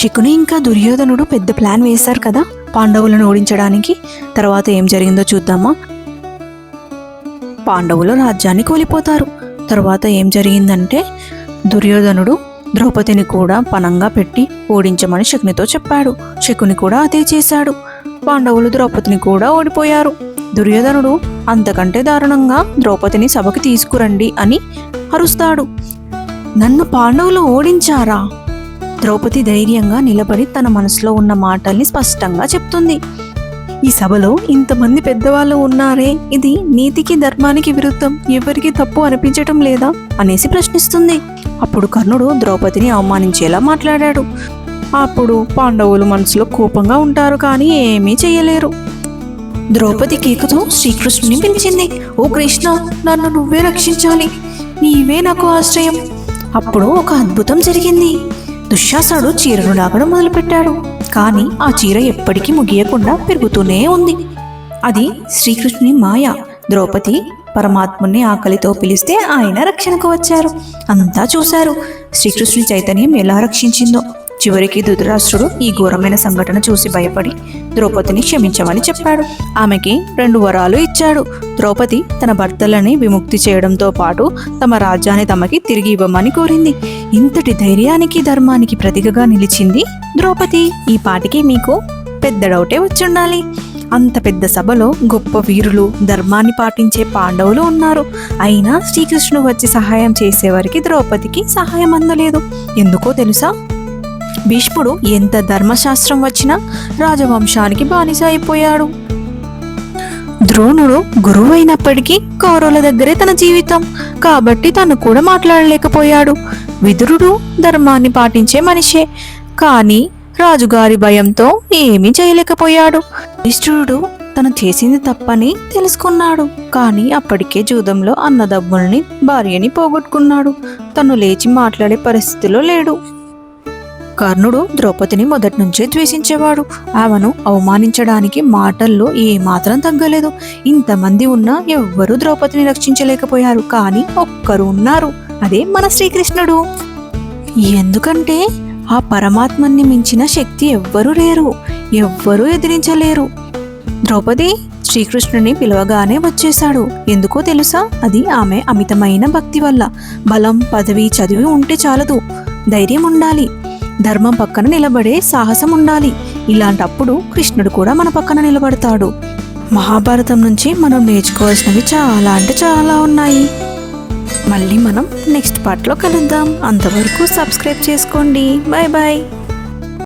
శకుని ఇంకా దుర్యోధనుడు పెద్ద ప్లాన్ వేశారు కదా పాండవులను ఓడించడానికి. తర్వాత ఏం జరిగిందో చూద్దామా? పాండవులు రాజ్యాన్ని కోల్పోతారు. తర్వాత ఏం జరిగిందంటే దుర్యోధనుడు ద్రౌపదిని కూడా పనంగా పెట్టి ఓడించమని శకునితో చెప్పాడు. శకుని కూడా అదే చేశాడు. పాండవులు ద్రౌపదిని కూడా ఓడిపోయారు. దుర్యోధనుడు అంతకంటే దారుణంగా ద్రౌపదిని సభకి తీసుకురండి అని అరుస్తాడు. నన్ను పాండవులు ఓడించారా? ద్రౌపది ధైర్యంగా నిలబడి తన మనసులో ఉన్న మాటల్ని స్పష్టంగా చెప్తుంది. ఈ సభలో ఇంతమంది పెద్దవాళ్ళు ఉన్నారే ఇది నీతికి ధర్మానికి విరుద్ధం ఎవరికి తప్పు అనిపించటం లేదా అనేసి ప్రశ్నిస్తుంది. అప్పుడు కర్ణుడు ద్రౌపదిని అవమానించేలా మాట్లాడాడు. అప్పుడు పాండవులు మనసులో కోపంగా ఉంటారు కానీ ఏమీ చేయలేరు. ద్రౌపది కేకతో శ్రీకృష్ణుని పిలిచింది ఓ కృష్ణ నన్ను నువ్వే రక్షించాలి. నీవే నాకు ఆశ్రయం. అప్పుడు ఒక అద్భుతం జరిగింది. దుశ్శాసనుడు చీరను లాగడం మొదలుపెట్టాడు. కానీ ఆ చీర ఎప్పటికీ ముగియకుండా పెరుగుతూనే ఉంది. అది శ్రీకృష్ణుని మాయ. ద్రౌపది పరమాత్ముని ఆకలితో పిలిస్తే ఆయన రక్షణకు వచ్చారు. అంతా చూశారు. శ్రీకృష్ణుని చైతన్యం ఎలా రక్షించిందో. చివరికి ధృతరాష్ట్రుడు ఈ ఘోరమైన సంఘటన చూసి భయపడి ద్రౌపదిని క్షమించమని చెప్పాడు. ఆమెకి రెండు వరాలు ఇచ్చాడు. ద్రౌపది తన భర్తలని విముక్తి చేయడంతో పాటు తమ రాజ్యాన్ని తమకి తిరిగి ఇవ్వమని కోరింది. ఇంతటి ధైర్యానికి ధర్మానికి ప్రతిగగా నిలిచింది ద్రౌపది. ఈ పాటికి మీకు పెద్ద డౌటే వచ్చుండాలి. అంత పెద్ద సభలో గొప్ప వీరులు ధర్మాన్ని పాటించే పాండవులు ఉన్నారు. అయినా శ్రీకృష్ణుడు వచ్చి సహాయం చేసేవారికి ద్రౌపదికి సహాయం అందలేదు. ఎందుకో తెలుసా? భీష్ముడు ఎంత ధర్మశాస్త్రం వచ్చినా రాజవంశానికి బానిస అయిపోయాడు. ద్రోణుడు గురువు అయినప్పటికీ కౌరవుల దగ్గరే తన జీవితం. కాబట్టి తను కూడా మాట్లాడలేకపోయాడు. విదురుడు ధర్మాన్ని పాటించే మనిషే. కానీ రాజుగారి భయంతో ఏమీ చేయలేకపోయాడు. యుధిష్ఠిరుడు తను చేసింది తప్పని తెలుసుకున్నాడు. కానీ అప్పటికే జూదంలో అన్నదమ్ముల్ని భార్యని పోగొట్టుకున్నాడు. తను లేచి మాట్లాడే పరిస్థితిలో లేడు. కర్ణుడు ద్రౌపదిని మొదటి నుంచే ద్వేషించేవాడు. ఆమెను అవమానించడానికి మాటల్లో ఏమాత్రం తగ్గలేదు. ఇంతమంది ఉన్నా ఎవ్వరూ ద్రౌపదిని రక్షించలేకపోయారు. కానీ ఒక్కరు ఉన్నారు. అదే మన శ్రీకృష్ణుడు. ఎందుకంటే ఆ పరమాత్మని మించిన శక్తి ఎవ్వరూ లేరు. ఎవ్వరూ ఎదిరించలేరు. ద్రౌపది శ్రీకృష్ణుని పిలవగానే వచ్చేశాడు. ఎందుకో తెలుసా? అది ఆమె అమితమైన భక్తి వల్ల. బలం పదవి చదివి ఉంటే చాలదు. ధైర్యం ఉండాలి. ధర్మం పక్కన నిలబడే సాహసం ఉండాలి. ఇలాంటప్పుడు కృష్ణుడు కూడా మన పక్కన నిలబడతాడు. మహాభారతం నుంచి మనం నేర్చుకోవాల్సినవి చాలా అంటే చాలా ఉన్నాయి. మళ్ళీ మనం నెక్స్ట్ పార్ట్లో కలుద్దాం. అంతవరకు సబ్స్క్రైబ్ చేసుకోండి. Bye bye